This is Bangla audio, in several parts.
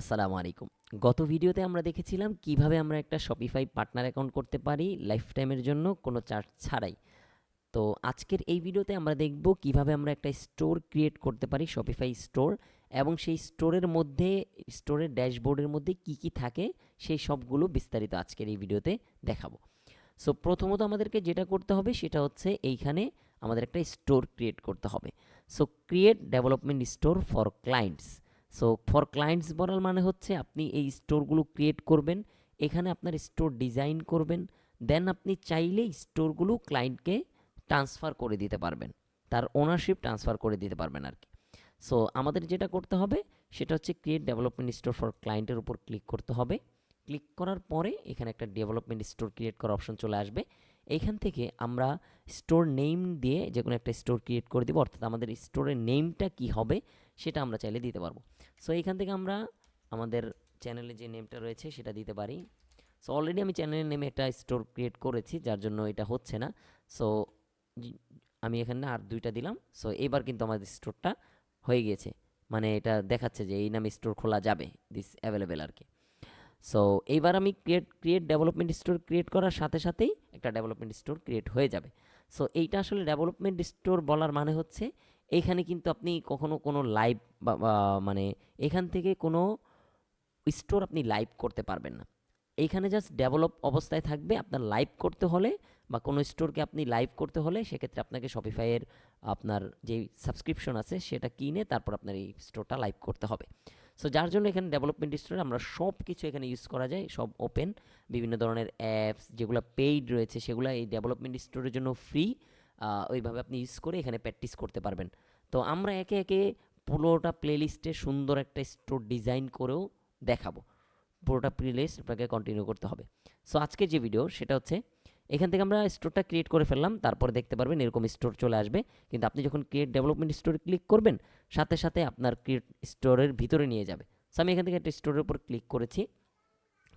আসসালামু আলাইকুম। গত ভিডিওতে আমরা দেখেছিলাম কীভাবে আমরা একটা শপিফাই পার্টনার অ্যাকাউন্ট করতে পারি লাইফ টাইমের জন্য কোনো চার্জ ছাড়াই। তো আজকের এই ভিডিওতে আমরা দেখব কীভাবে আমরা একটা স্টোর ক্রিয়েট করতে পারি শপিফাই স্টোর এবং সেই স্টোরের মধ্যে স্টোরের ড্যাশবোর্ডের মধ্যে কি কি থাকে সেই সবগুলো বিস্তারিত আজকের এই ভিডিওতে দেখাবো। সো প্রথমত আমাদেরকে যেটা করতে হবে সেটা হচ্ছে এইখানে আমাদের একটা স্টোর ক্রিয়েট করতে হবে। So create development store for clients so for clients বলার মানে হচ্ছে আপনি এই স্টোরগুলো ক্রিয়েট করবেন, এখানে আপনার স্টোর ডিজাইন করবেন দেন আপনি চাইলে স্টোরগুলো ক্লায়েন্টকে ট্রান্সফার করে দিতে পারবেন, তার ওনারশিপ ট্রান্সফার করে দিতে পারবেন আর কি। সো আমাদের যেটা করতে হবে, সেটা হচ্ছে ক্রিয়েট ডেভেলপমেন্ট স্টোর ফর ক্লায়েন্টের উপর ক্লিক করতে হবে। ক্লিক করার পরে এখানে একটা ডেভেলপমেন্ট স্টোর ক্রিয়েট করার অপশন চলে আসবে। এইখান থেকে আমরা স্টোর নেম দিয়ে যে কোনো একটা স্টোর ক্রিয়েট করে দেবো, অর্থাৎ আমাদের স্টোরের নেমটা কি হবে সেটা আমরা চাইলে দিতে পারব। সো এইখান থেকে আমরা আমাদের চ্যানেলে যে নেমটা রয়েছে সেটা দিতে পারি। সো অলরেডি আমি চ্যানেলের নেমে একটা স্টোর ক্রিয়েট করেছি, যার জন্য এটা হচ্ছে না। সো আমি এখানে আর দুইটা দিলাম। সো এবার কিন্তু আমাদের স্টোরটা হয়ে গিয়েছে মানে এটা দেখাচ্ছে যে এই নামে স্টোর খোলা যাবে দিস অ্যাভেলেবেল আর কি। সো এইবার আমি create create development store create করার সাথে সাথেই একটা ডেভেলপমেন্ট স্টোর ক্রিয়েট হয়ে যাবে। সো এইটা আসলে ডেভেলপমেন্ট স্টোর বলার মানে হচ্ছে এইখানে কিন্তু আপনি কখনো কোনো লাইভ মানে এখান থেকে কোনো স্টোর আপনি লাইভ করতে পারবেন না। এইখানে জাস্ট ডেভেলপ অবস্থায় থাকবে। আপনার লাইভ করতে হলে বা কোনো স্টোরকে আপনি লাইভ করতে হলে সেক্ষেত্রে আপনাকে শপিফাইয়ের আপনার যেই সাবস্ক্রিপশন আছে সেটা কিনে তারপর আপনার এই স্টোরটা লাইভ করতে হবে। সো যার জন্য এখানে ডেভেলপমেন্ট স্টোরে আমরা সব কিছু এখানে ইউজ করা যায়। সব ওপেন বিভিন্ন ধরনের অ্যাপস যেগুলো পেইড রয়েছে সেগুলো এই ডেভেলপমেন্ট স্টোরের জন্য ফ্রি ওইভাবে আপনি ইউজ করে এখানে প্র্যাকটিস করতে পারবেন। তো আমরা একে একে পুরোটা প্লেলিস্টে সুন্দর একটা স্টোর ডিজাইন করেও দেখাবো। পুরোটা প্লেলিস্ট আপনাকে কন্টিনিউ করতে হবে। সো আজকে যে ভিডিও সেটা হচ্ছে, এখান থেকে আমরা স্টোরটা ক্রিয়েট করে ফেললাম, তারপরে দেখতে পারবেন এরকম স্টোর চলে আসবে। কিন্তু আপনি যখন ক্রিয়েট ডেভেলপমেন্ট স্টোরে ক্লিক করবেন, সাথে সাথে আপনার ক্রিয়েট স্টোরের ভিতরে নিয়ে যাবে। সো আমি এখান থেকে একটা স্টোরের উপর ক্লিক করেছি।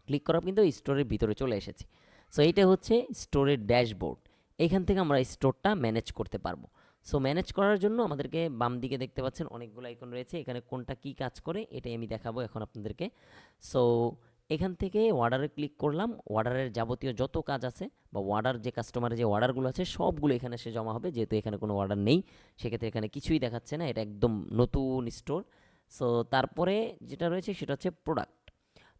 ক্লিক করার কিন্তু স্টোরের ভিতরে চলে এসেছি। সো এইটা হচ্ছে স্টোরের ড্যাশবোর্ড এখান থেকে আমরা স্টোরটা ম্যানেজ করতে পারব। সো ম্যানেজ করার জন্য আমাদেরকে বাম দিকে দেখতে পাচ্ছেন অনেকগুলো আইকন রয়েছে। এখানে কোনটা কি কাজ করে এটাই আমি দেখাবো এখন আপনাদেরকে। সো এখান থেকে অর্ডারে ক্লিক করলাম। অর্ডারের যাবতীয় যত কাজ আছে বা অর্ডার যে কাস্টমারের যে অর্ডারগুলো আছে সবগুলো এখানে সে জমা হবে। যেহেতু এখানে কোনো অর্ডার নেই, সেক্ষেত্রে এখানে কিছুই দেখাচ্ছে না। এটা একদম নতুন স্টোর সো তারপরে যেটা রয়েছে সেটা হচ্ছে প্রোডাক্ট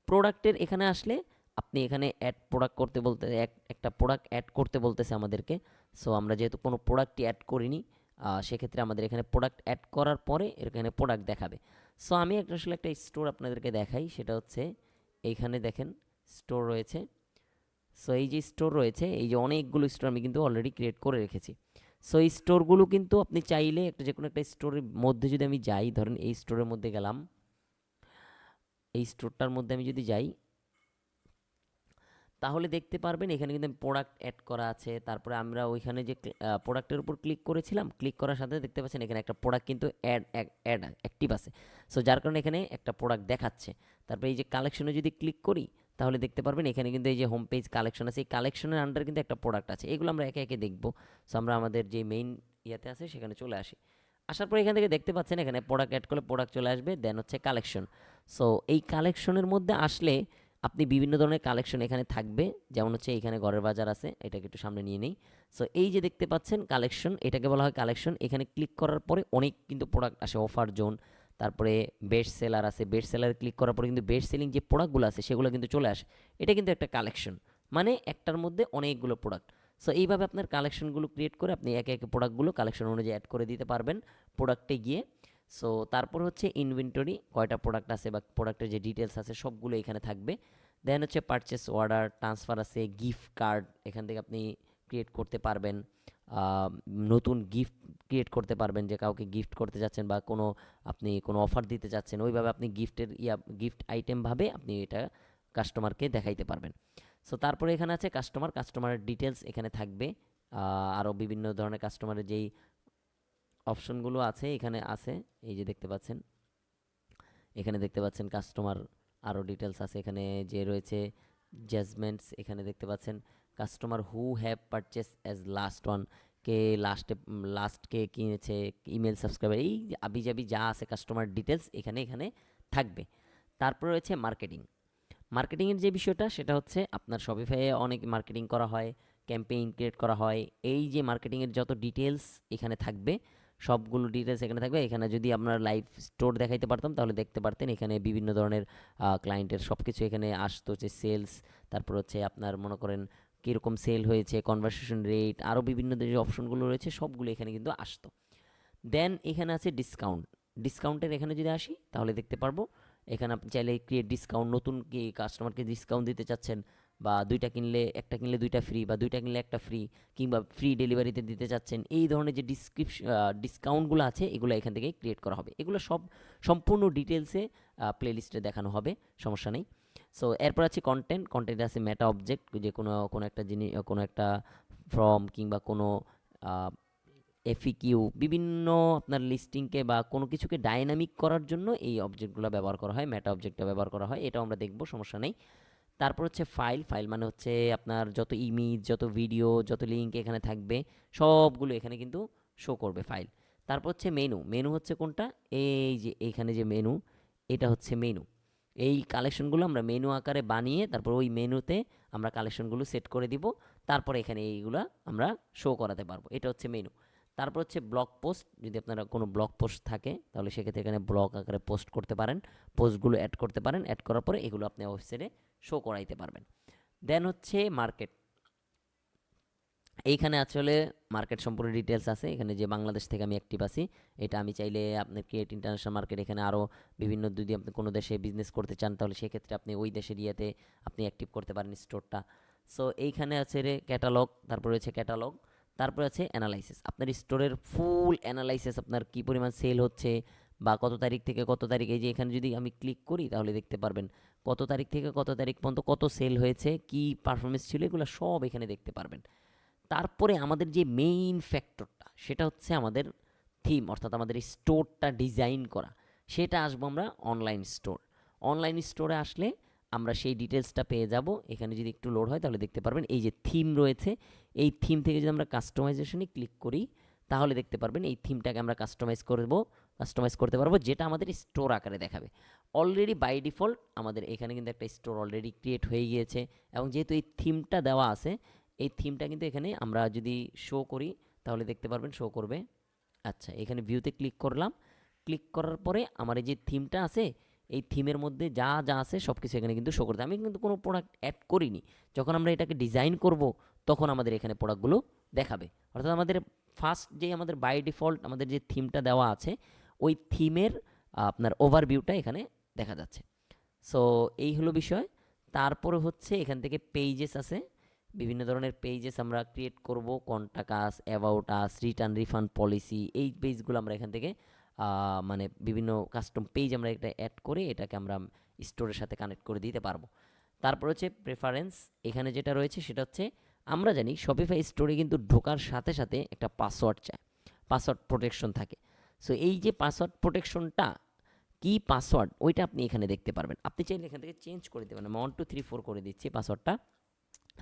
প্রোডাক্টের এখানে আসলে আপনি এখানে অ্যাড প্রোডাক্ট করতে বলতে, এক- একটা প্রোডাক্ট অ্যাড করতে বলতেছে আমাদেরকে। সো আমরা যেহেতু কোনো প্রোডাক্টই অ্যাড করিনি সেক্ষেত্রে আমাদের এখানে প্রোডাক্ট অ্যাড করার পরে এখানে প্রোডাক্ট দেখাবে। সো আমি একটা আসলে একটা স্টোর আপনাদেরকে দেখাই, সেটা হচ্ছে এইখানে দেখেন স্টোর রয়েছে। সো এই যে স্টোর রয়েছে, এই যে অনেকগুলো স্টোর আমি কিন্তু অলরেডি ক্রিয়েট করে রেখেছি। সো এই স্টোরগুলো কিন্তু আপনি চাইলে একটা যে কোনো একটা স্টোরের মধ্যে যদি আমি যাই, ধরেন এই স্টোরের মধ্যে গেলাম, এই স্টোরটার মধ্যে আমি যদি যাই তাহলে দেখতে পারবেন, এখানে কিন্তু প্রোডাক্ট অ্যাড করা আছে। তারপরে আমরা ওইখানে যে প্রোডাক্টের উপর ক্লিক করেছিলাম ক্লিক করার সাথে দেখতে পাচ্ছেন এখানে একটা প্রোডাক্ট কিন্তু অ্যাড অ্যাড অ্যাক্টিভ আছে। সো যার কারণে এখানে একটা প্রোডাক্ট দেখাচ্ছে। তারপরে এই যে কালেকশনে যদি ক্লিক করি, তাহলে দেখতে পারবেন এখানে কিন্তু এই যে হোম পেজ কালেকশন আছে। এই কালেকশনের আন্ডারে কিন্তু একটা প্রোডাক্ট আছে। এগুলো আমরা একে একে দেখব। সো আমরা আমাদের যে মেইন ইয়াতে আছে, সেখানে চলে আসি। আসার পর এখান থেকে দেখতে পাচ্ছেন এখানে প্রোডাক্ট অ্যাড করলে প্রোডাক্ট চলে আসবে দেন হচ্ছে কালেকশন সো এই কালেকশনের মধ্যে আসলে আপনি বিভিন্ন ধরনের কালেকশন এখানে থাকবে। যেমন হচ্ছে এখানে ঘরের বাজার আছে, এটাকে একটু সামনে নিয়ে নেই। সো এই যে দেখতে পাচ্ছেন কালেকশন এটাকে বলা হয় কালেকশন এখানে ক্লিক করার পরে অনেক কিন্তু প্রোডাক্ট আসে অফার জোন তারপরে বেস্ট সেলার আছে। বেস্ট সেলারে ক্লিক করার পরে কিন্তু বেস্ট সেলিং যে প্রোডাক্টগুলো আছে, সেগুলো কিন্তু চলে আসে। এটা কিন্তু একটা কালেকশন মানে একটার মধ্যে অনেকগুলো প্রোডাক্ট সো এইভাবে আপনার কালেকশনগুলো ক্রিয়েট করে আপনি একে একে প্রোডাক্টগুলো কালেকশন অনুযায়ী অ্যাড করে দিতে পারবেন। প্রোডাক্টে গিয়ে সো তারপর হচ্ছে ইনভেন্টরি কয়টা প্রোডাক্ট আছে বা প্রোডাক্টের যে ডিটেলস আছে, সবগুলো এখানে থাকবে। দেন হচ্ছে পারচেস অর্ডার ট্রান্সফার আছে গিফট কার্ড এখান থেকে আপনি ক্রিয়েট করতে পারবেন। নতুন গিফট ক্রিয়েট করতে পারবেন, যে কাউকে গিফট করতে যাচ্ছেন বা কোনো আপনি কোনো অফার দিতে যাচ্ছেন, ওইভাবে আপনি গিফটের ইয়া গিফট আইটেমভাবে আপনি এটা কাস্টমারকে দেখাইতে পারবেন। সো তারপরে এখানে আছে কাস্টমার কাস্টমারের ডিটেলস এখানে থাকবে। আরও বিভিন্ন ধরনের কাস্টমারের যেই অপশনগুলো আছে, এখানে আছে, এই যে দেখতে পাচ্ছেন। এখানে দেখতে পাচ্ছেন কাস্টমার আরও ডিটেলস আছে। এখানে যে রয়েছে জাজমেন্টস এখানে দেখতে পাচ্ছেন customer who have purchase as last one K লাস্টে লাস্ট কে কিনেছে ইমেল সাবস্ক্রাইবার এই আবি জাবি যা আছে কাস্টমার ডিটেলস এখানে এখানে থাকবে। তারপর রয়েছে মার্কেটিং মার্কেটিংয়ের যে বিষয়টা, সেটা হচ্ছে আপনার শপিফাইয়ে অনেক মার্কেটিং করা হয় ক্যাম্পেইন ক্রিয়েট করা হয়। এই যে মার্কেটিংয়ের যত ডিটেলস এখানে থাকবে সবগুলো ডিটেলস এখানে থাকবে। এখানে যদি আপনার লাইভ স্টোর দেখাইতে পারতাম, তাহলে দেখতে পারতেন। এখানে বিভিন্ন ধরনের ক্লায়েন্টের সব কিছু এখানে আসতো হচ্ছে সেলস তারপর হচ্ছে আপনার মনে করেন কীরকম সেল হয়েছে কনভারসেশন রেট আরও বিভিন্ন যে অপশনগুলো রয়েছে, সবগুলো এখানে কিন্তু আসতো। দেন এখানে আছে ডিসকাউন্ট ডিসকাউন্টের এখানে যদি আসি, তাহলে দেখতে পারব, এখানে আপনি চাইলে ক্রিয়েট ডিসকাউন্ট নতুন কি কাস্টমারকে ডিসকাউন্ট দিতে চাচ্ছেন বা দুইটা কিনলে একটা কিনলে দুইটা ফ্রি বা দুইটা কিনলে একটা ফ্রি কিংবা ফ্রি ডেলিভারিতে দিতে চাচ্ছেন, এই ধরনের যে ডিসক্রিপশন ডিসকাউন্টগুলো আছে, এগুলো এখান থেকে ক্রিয়েট করা হবে। এগুলো সব সম্পূর্ণ ডিটেলসে প্লেলিস্টে দেখানো হবে, সমস্যা নেই। সো এরপর আছে কন্টেন্ট কন্টেন্ট আছে মেটা অবজেক্ট যে কোনো কোনো একটা জিনিস, কোনো একটা ফর্ম কিংবা কোনো এফিকিউ বিভিন্ন আপনার লিস্টিংকে বা কোনো কিছুকে ডাইনামিক করার জন্য এই অবজেক্টগুলো ব্যবহার করা হয় মেটা অবজেক্টটা ব্যবহার করা হয়, এটাও আমরা দেখব, সমস্যা নেই। তারপর হচ্ছে ফাইল ফাইল মানে হচ্ছে আপনার যত ইমেজ যত ভিডিও যত লিঙ্ক এখানে থাকবে, সবগুলো এখানে কিন্তু শো করবে ফাইল তারপর হচ্ছে মেনু মেনু হচ্ছে কোনটা? এই যে এইখানে যে মেনু এটা হচ্ছে মেনু এই কালেকশনগুলো আমরা মেনু আকারে বানিয়ে তারপর ওই মেনুতে আমরা কালেকশনগুলো সেট করে দিব, তারপর এখানে এইগুলো আমরা শো করাতে পারব। এটা হচ্ছে মেনু তারপর হচ্ছে ব্লগ পোস্ট যদি আপনারা কোনো ব্লগ পোস্ট থাকে, তাহলে সেক্ষেত্রে এখানে ব্লগ আকারে পোস্ট করতে পারেন পোস্টগুলো অ্যাড করতে পারেন অ্যাড করার পরে এগুলো আপনি ওয়েবসাইটে শো করাইতে পারবেন। দেন হচ্ছে মার্কেট এইখানে আসলে মার্কেট সম্পর্কে ডিটেলস আছে। এখানে যে বাংলাদেশ থেকে আমি অ্যাক্টিভ আছি, এটা আমি চাইলে আপনি ক্রিয়েট ইন্টারন্যাশনাল মার্কেট এখানে আরও বিভিন্ন যদি আপনি কোনো দেশে বিজনেস করতে চান, তাহলে সেক্ষেত্রে আপনি ওই দেশের ইয়েতে আপনি অ্যাক্টিভ করতে পারেন স্টোরটা সো এইখানে আছে রে ক্যাটালগ তারপর রয়েছে ক্যাটালগ তারপর আছে অ্যানালাইসিস আপনার স্টোরের ফুল অ্যানালাইসিস আপনার কী পরিমাণ সেল হচ্ছে বা কত তারিখ থেকে কত তারিখ, এই যে এখানে যদি আমি ক্লিক করি তাহলে দেখতে পারবেন কত তারিখ থেকে কত তারিখ পর্যন্ত কত সেল হয়েছে, কি পারফরমেন্স ছিল, এগুলো সব এখানে দেখতে পারবেন। তারপরে আমাদের যে মেইন ফ্যাক্টরটা সেটা হচ্ছে আমাদের থিম অর্থাৎ আমাদের এই স্টোরটা ডিজাইন করা। সেটা আসব আমরা অনলাইন স্টোর অনলাইন স্টোরে আসলে আমরা সেই ডিটেলসটা পেয়ে যাব। এখানে যদি একটু লোড হয় তাহলে দেখতে পারবেন এই যে থিম রয়েছে। এই থিম থেকে যদি আমরা কাস্টমাইজেশনে ক্লিক করি, তাহলে দেখতে পারবেন এই থিমটাকে আমরা কাস্টমাইজ করব কাস্টমাইজ করতে পারব, যেটা আমাদের স্টোর আকারে দেখাবে। অলরেডি বাই ডিফল্ট আমাদের এখানে কিন্তু একটা স্টোর অলরেডি ক্রিয়েট হয়ে গিয়েছে এবং যেহেতু এই থিমটা দেওয়া আছে, এই থিমটা কিন্তু এখানে আমরা যদি শো করি, তাহলে দেখতে পারবেন শো করবে। আচ্ছা এখানে ভিউতে ক্লিক করলাম। ক্লিক করার পরে আমার এই যে থিমটা আছে, এই থিমের মধ্যে যা যা আছে সব কিছু এখানে কিন্তু শো করতে আমি কিন্তু কোনো প্রোডাক্ট অ্যাড করিনি। যখন আমরা এটাকে ডিজাইন করব, তখন আমাদের এখানে প্রোডাক্টগুলো দেখাবে। অর্থাৎ আমাদের ফার্স্ট যে আমাদের বাই ডিফল্ট আমাদের যে থিমটা দেওয়া আছে ওই থিমের আপনার ওভারভিউটা এখানে দেখা যাচ্ছে। সো এই হলো বিষয়। তারপরে হচ্ছে এখান থেকে পেজেস আছে। বিভিন্ন ধরনের পেজেস আমরা ক্রিয়েট করব। Contact us about us return refund policy এই পেজগুলো আমরা এখান থেকে মানে বিভিন্ন কাস্টম পেজ আমরা এটা অ্যাড করে এটাকে আমরা স্টোরের সাথে কানেক্ট করে দিতে পারব। তারপর হচ্ছে প্রেফারেন্স এখানে যেটা রয়েছে সেটা হচ্ছে, আমরা জানি শপিফাই স্টোরে কিন্তু ঢোকার সাথে সাথে একটা পাসওয়ার্ড চায় পাসওয়ার্ড প্রোটেকশন থাকে। সো এই যে পাসওয়ার্ড প্রোটেকশনটা কি পাসওয়ার্ড ওইটা আপনি এখানে দেখতে পারবেন। আপনি চাইলে এখান থেকে চেঞ্জ করে দেবেন। আমি ওয়ান টু থ্রি ফোর করে দিচ্ছি পাসওয়ার্ডটা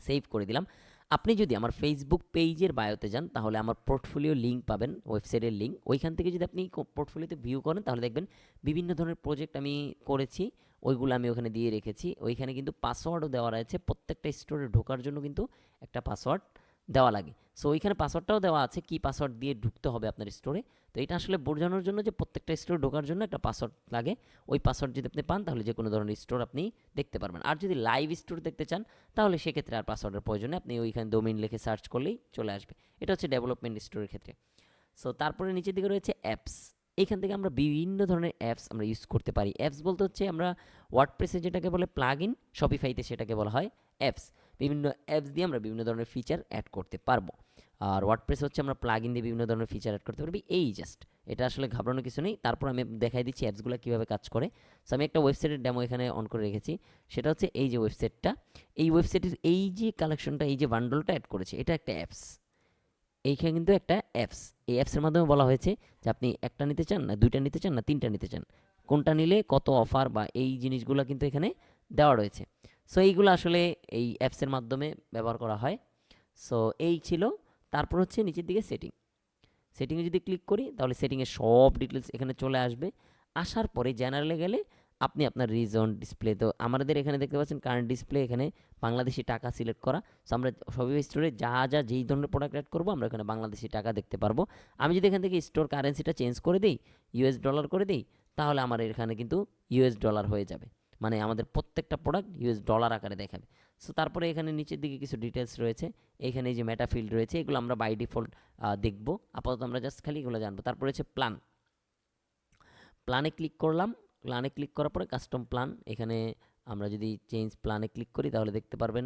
সেভ করে দিলাম। আপনি যদি আমার ফেসবুক পেজের বায়োতে যান, তাহলে আমার পোর্টফোলিও লিঙ্ক পাবেন ওয়েবসাইটের লিঙ্ক ওইখান থেকে যদি আপনি পোর্টফোলিওতে ভিউ করেন, তাহলে দেখবেন বিভিন্ন ধরনের প্রজেক্ট আমি করেছি। ওইগুলো আমি ওখানে দিয়ে রেখেছি। ওইখানে কিন্তু পাসওয়ার্ডও দেওয়া রয়েছে। প্রত্যেকটা স্টোরে ঢোকার জন্য কিন্তু একটা পাসওয়ার্ড দেওয়া লাগে। সো ওইখানে পাসওয়ার্ডটাও দেওয়া আছে, কি পাসওয়ার্ড দিয়ে ঢুকতে হবে আপনার স্টোরে তো এটা আসলে বোঝানোর জন্য যে প্রত্যেকটা স্টোরে ঢোকার জন্য একটা পাসওয়ার্ড লাগে। ওই পাসওয়ার্ড যদি আপনি পান, তাহলে যে কোনো ধরনের স্টোর আপনি দেখতে পারবেন। আর যদি লাইভ স্টোর দেখতে চান, তাহলে সেক্ষেত্রে আর পাসওয়ার্ডের প্রয়োজনে আপনি ওইখানে ডোমিন লিখে সার্চ করলেই চলে আসবে। এটা হচ্ছে ডেভেলপমেন্ট স্টোরের ক্ষেত্রে। সো তারপরে নিচের দিকে রয়েছে অ্যাপস এখান থেকে আমরা বিভিন্ন ধরনের অ্যাপস আমরা ইউজ করতে পারি। অ্যাপস বলতে হচ্ছে আমরা ওয়ার্ডপ্রেসে যেটাকে বলে প্লাগ ইন শপিফাইতে সেটাকে বলা হয় অ্যাপস বিভিন্ন অ্যাপস দিয়ে আমরা বিভিন্ন ধরনের ফিচার অ্যাড করতে পারব। আর ওয়ার্ডপ্রেস হচ্ছে আমরা প্লাগ ইন দিয়ে বিভিন্ন ধরনের ফিচার অ্যাড করতে পারবি। এই জাস্ট এটা আসলে ঘাবড়ানোর কিছু নেই। তারপর আমি দেখাই দিচ্ছি অ্যাপসগুলো কীভাবে কাজ করে। সো আমি একটা ওয়েবসাইটের ডেমো এখানে অন করে রেখেছি। সেটা হচ্ছে এই যে ওয়েবসাইটটা এই ওয়েবসাইটের এই যে কালেকশনটা এই যে বান্ডলটা অ্যাড করেছে, এটা একটা অ্যাপস এইখানে কিন্তু একটা অ্যাপস এই অ্যাপসের মাধ্যমে বলা হয়েছে যে আপনি একটা নিতে চান না, দুইটা নিতে চান না, তিনটা নিতে চান। কোনটা নিলে কত অফার বা এই জিনিসগুলো কিন্তু এখানে দেওয়া রয়েছে। সো এইগুলো আসলে এই অ্যাপসের মাধ্যমে ব্যবহার করা হয়। সো এই ছিল। তারপর হচ্ছে নিচের দিকে সেটিং সেটিংয়ে যদি ক্লিক করি, তাহলে সেটিংয়ের সব ডিটেলস এখানে চলে আসবে। আসার পরে জেনারেলে গেলে আপনি আপনার রিজন ডিসপ্লে তো আমাদের এখানে দেখতে পাচ্ছেন কারেন্ট ডিসপ্লে এখানে বাংলাদেশি টাকা সিলেক্ট করা। সো আমরা শপিফাই স্টোরে যা যা, যেই ধরনের প্রোডাক্ট অ্যাড করব, আমরা এখানে বাংলাদেশি টাকা দেখতে পারব। আমি যদি এখান থেকে স্টোর কারেন্সিটা চেঞ্জ করে দিই ইউএস ডলার করে দিই, তাহলে আমার এখানে কিন্তু ইউএস ডলার হয়ে যাবে। মানে আমাদের প্রত্যেকটা প্রোডাক্ট ইউএস ডলার আকারে দেখাবে। সো তারপরে এখানে নিচের দিকে কিছু ডিটেলস রয়েছে। এখানে যে মেটা ফিল্ড রয়েছে, এগুলো আমরা বাই ডিফল্ট দেখব। আপাতত আমরা জাস্ট খালি এগুলো জানব। তারপরে হচ্ছে প্ল্যান প্ল্যানে ক্লিক করলাম। প্ল্যানে ক্লিক করার পরে কাস্টম প্ল্যান এখানে আমরা যদি চেঞ্জ প্ল্যানে ক্লিক করি, তাহলে দেখতে পারবেন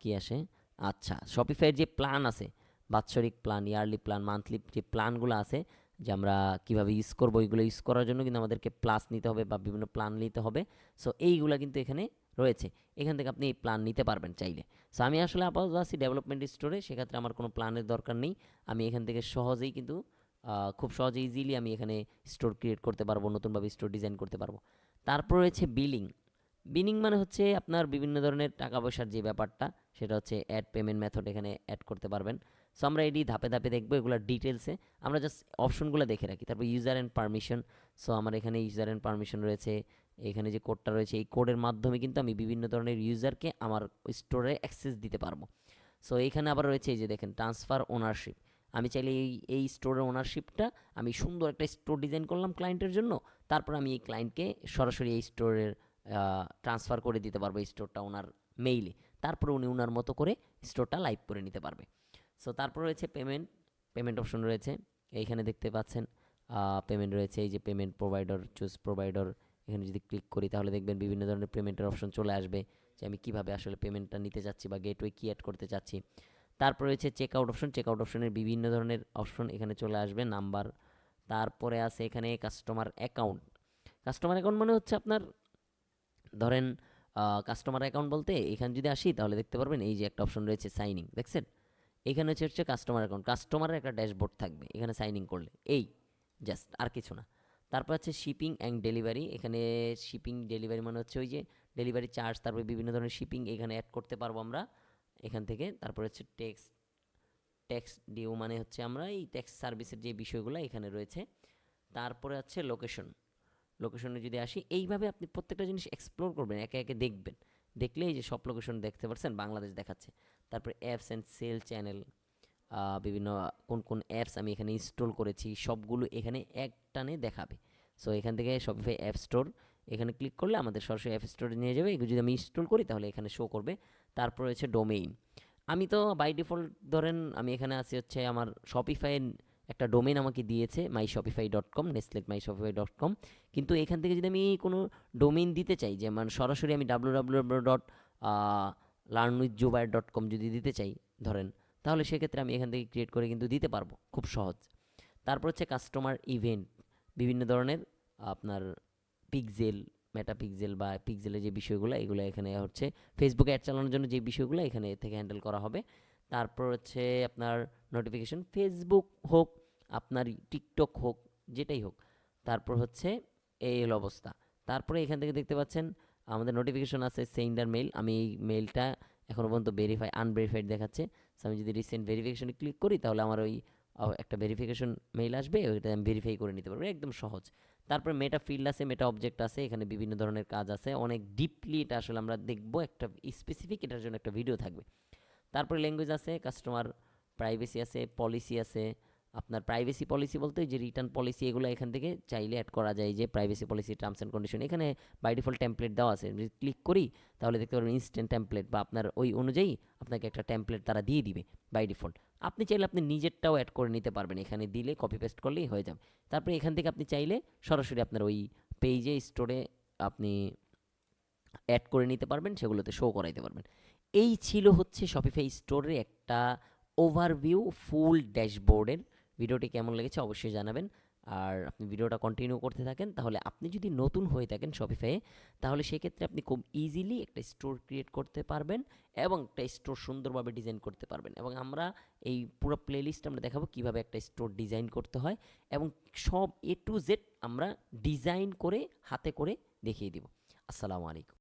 কি আসে? আচ্ছা শপিফাইয়ের যে প্ল্যান আছে, বাৎসরিক প্ল্যান ইয়ারলি প্ল্যান মান্থলি যে প্ল্যানগুলো আছে যে আমরা কীভাবে ইউজ করব, ওইগুলো ইউজ করার জন্য কিন্তু আমাদেরকে প্লাস নিতে হবে বা বিভিন্ন প্ল্যান নিতে হবে। সো এইগুলো কিন্তু এখানে রয়েছে। এখান থেকে আপনি এই প্ল্যান নিতে পারবেন চাইলে। সো আমি আসলে আপাতত আছি ডেভেলপমেন্ট স্টোরে সেক্ষেত্রে আমার কোনো প্ল্যানের দরকার নেই। আমি এখান থেকে সহজেই কিন্তু খুব সহজে ইজিলি আমি এখানে স্টোর ক্রিয়েট করতে পারব, নতুনভাবে স্টোর ডিজাইন করতে পারব। তারপর রয়েছে বিলিং বিলিং মানে হচ্ছে আপনার বিভিন্ন ধরনের টাকা পয়সার যে ব্যাপারটা, সেটা হচ্ছে অ্যাড পেমেন্ট মেথড এখানে অ্যাড করতে পারবেন। সো আমরা এটি ধাপে ধাপে দেখব এগুলোর ডিটেলসে আমরা জাস্ট অপশনগুলো দেখে রাখি। তারপর ইউজার অ্যান্ড পারমিশন সো আমার এখানে ইউজার অ্যান্ড পারমিশন রয়েছে। এখানে যে কোডটা রয়েছে, এই কোডের মাধ্যমে কিন্তু আমি বিভিন্ন ধরনের ইউজারকে আমার স্টোরে অ্যাক্সেস দিতে পারব। সো এখানে আবার রয়েছে এই যে দেখেন ট্রান্সফার ওনারশিপ আমি চাইলে এই এই স্টোরের ওনারশিপটা আমি সুন্দর একটা স্টোর ডিজাইন করলাম ক্লায়েন্টের জন্য। তারপর আমি এই ক্লায়েন্টকে সরাসরি এই স্টোরের ট্রান্সফার করে দিতে পারব এই স্টোরটা ওনার মেইলে তারপর উনি ওনার মতো করে স্টোরটা লাইভ করে নিতে পারবে। সো তারপর রয়েছে পেমেন্ট পেমেন্ট অপশন রয়েছে। এইখানে দেখতে পাচ্ছেন পেমেন্ট রয়েছে। এই যে পেমেন্ট প্রোভাইডার চুজ প্রোভাইডার এখানে যদি ক্লিক করি তাহলে দেখবেন বিভিন্ন ধরনের পেমেন্টের অপশন চলে আসবে যে আমি কীভাবে আসলে পেমেন্টটা নিতে চাচ্ছি বা গেটওয়ে কি অ্যাড করতে চাচ্ছি। তারপর রয়েছে check out option check out অপশনের বিভিন্ন ধরনের অপশন এখানে চলে আসবে নাম্বার তারপরে আছে এখানে কাস্টমার অ্যাকাউন্ট কাস্টমার অ্যাকাউন্ট মানে হচ্ছে আপনার, ধরেন কাস্টমার অ্যাকাউন্ট বলতে এখানে যদি আসি তাহলে দেখতে পারবেন এই যে একটা অপশন রয়েছে সাইনিং দেখছেন? এখানে হচ্ছে হচ্ছে কাস্টমার অ্যাকাউন্ট কাস্টমারের একটা ড্যাশবোর্ড থাকবে, এখানে সাইনিং করলে, এই জাস্ট আর কিছু না। তারপর হচ্ছে শিপিং অ্যান্ড ডেলিভারি এখানে শিপিং ডেলিভারি মানে হচ্ছে ওই যে ডেলিভারি চার্জ তারপরে বিভিন্ন ধরনের শিপিং এখানে অ্যাড করতে পারব আমরা, এখান থেকে। তারপর হচ্ছে ট্যাক্স ট্যাক্স ডিউ মানে হচ্ছে আমরা এই ট্যাক্স সার্ভিসের যে বিষয়গুলো এখানে রয়েছে। তারপরে হচ্ছে লোকেশন লোকেশনে যদি আসি, এইভাবে আপনি প্রত্যেকটা জিনিস এক্সপ্লোর করবেন, একে একে দেখবেন। দেখলে এই যে সব লোকেশন দেখতে পাচ্ছেন বাংলাদেশ দেখাচ্ছে। তারপরে অ্যাপস অ্যান্ড সেল চ্যানেল বিভিন্ন, কোন কোন অ্যাপস আমি এখানে ইনস্টল করেছি, সবগুলো এখানে এক টানে দেখাবে। সো এখান থেকে শপিফাই অ্যাপ স্টোর এখানে ক্লিক করলে আমাদের সরাসরি অ্যাপ স্টোরে নিয়ে যাবে। এগুলো যদি আমি ইনস্টল করি, তাহলে এখানে শো করবে। তারপর রয়েছে ডোমেইন আমি তো বাই ডিফল্ট ধরেন, আমি এখানে আছি হচ্ছে আমার শপিফাইয়ের একটা ডোমেন আমাকে দিয়েছে মাই শপিফাই ডট কম নেসলেট মাই শপিফাই ডট কম কিন্তু এখান থেকে যদি আমি কোনো ডোমেইন দিতে চাই, যে মানে সরাসরি আমি W W W dot learn with dot com যদি দিতে চাই, ধরেন, তাহলে সেক্ষেত্রে আমি এখান থেকে ক্রিয়েট করে কিন্তু দিতে পারব, খুব সহজ। তারপর হচ্ছে কাস্টমার ইভেন্ট বিভিন্ন ধরনের, আপনার পিকজেল মেটা পিকজেল বা পিকজেলের যে বিষয়গুলো, এগুলো এখানে হচ্ছে ফেসবুকে অ্যাড চালানোর জন্য যে বিষয়গুলো এখানে থেকে হ্যান্ডেল করা হবে। তারপর হচ্ছে আপনার নোটিফিকেশন ফেসবুক হোক, আপনার টিকটক হোক, যেটাই হোক। তারপর হচ্ছে এই হলো অবস্থা। তারপরে এখান থেকে দেখতে পাচ্ছেন, আমাদের নোটিফিকেশন আছে সেন্ডার মেইল আমি এই মেইলটা এখনও পর্যন্ত ভেরিফাই আনভেরিফাইড দেখাচ্ছে। সো আমি যদি রিসেন্ট ভেরিফিকেশনে ক্লিক করি, তাহলে আমার ওই একটা ভেরিফিকেশন মেইল আসবে, ওইটা আমি ভেরিফাই করে নিতে পারব। একদম সহজ। তারপরে মেটা ফিল্ড আছে মেটা অবজেক্ট আছে, এখানে বিভিন্ন ধরনের কাজ আছে। অনেক ডিপলি এটা আসলে আমরা দেখব, একটা স্পেসিফিক এটার জন্য একটা ভিডিও থাকবে। তারপরে ল্যাঙ্গুয়েজ আছে কাস্টমার প্রাইভেসি আছে পলিসি আছে। আপনার প্রাইভেসি পলিসি বলতে যে রিটার্ন পলিসি এগুলো এখান থেকে চাইলে অ্যাড করা যায়, যে privacy policy terms and condition এখানে বাই ডিফল্ট টেমপ্লেট দেওয়া আছে। যদি ক্লিক করি, তাহলে দেখতে পারবেন ইনস্ট্যান্ট টেমপ্লেট বা আপনার ওই অনুযায়ী আপনাকে একটা টেমপ্লেট তারা দিয়ে দিবে বাই ডিফল্ট আপনি চাইলে আপনি নিজেরটাও অ্যাড করে নিতে পারবেন। এখানে দিলে কপি পেস্ট করলেই হয়ে যাবে। তারপরে এখান থেকে আপনি চাইলে সরাসরি আপনার ওই পেজে স্টোরে আপনি অ্যাড করে নিতে পারবেন, সেগুলোতে শো করাইতে পারবেন। এই ছিল হচ্ছে শপিফাই স্টোরের একটা ওভারভিউ ফুল ড্যাশবোর্ডের ভিডিওটি কেমন লেগেছে অবশ্যই জানাবেন। আর আপনি ভিডিওটা কন্টিনিউ করতে থাকেন, তাহলে আপনি যদি নতুন হয়ে থাকেন শপিফাইয়ে তাহলে সেক্ষেত্রে আপনি খুব ইজিলি একটা স্টোর ক্রিয়েট করতে পারবেন এবং একটা স্টোর সুন্দরভাবে ডিজাইন করতে পারবেন। এবং আমরা এই পুরো প্লেলিস্ট আমরা দেখাবো কীভাবে একটা স্টোর ডিজাইন করতে হয় এবং সব এ টু জেড আমরা ডিজাইন করে, হাতে করে দেখিয়ে দিব। আসসালামু আলাইকুম।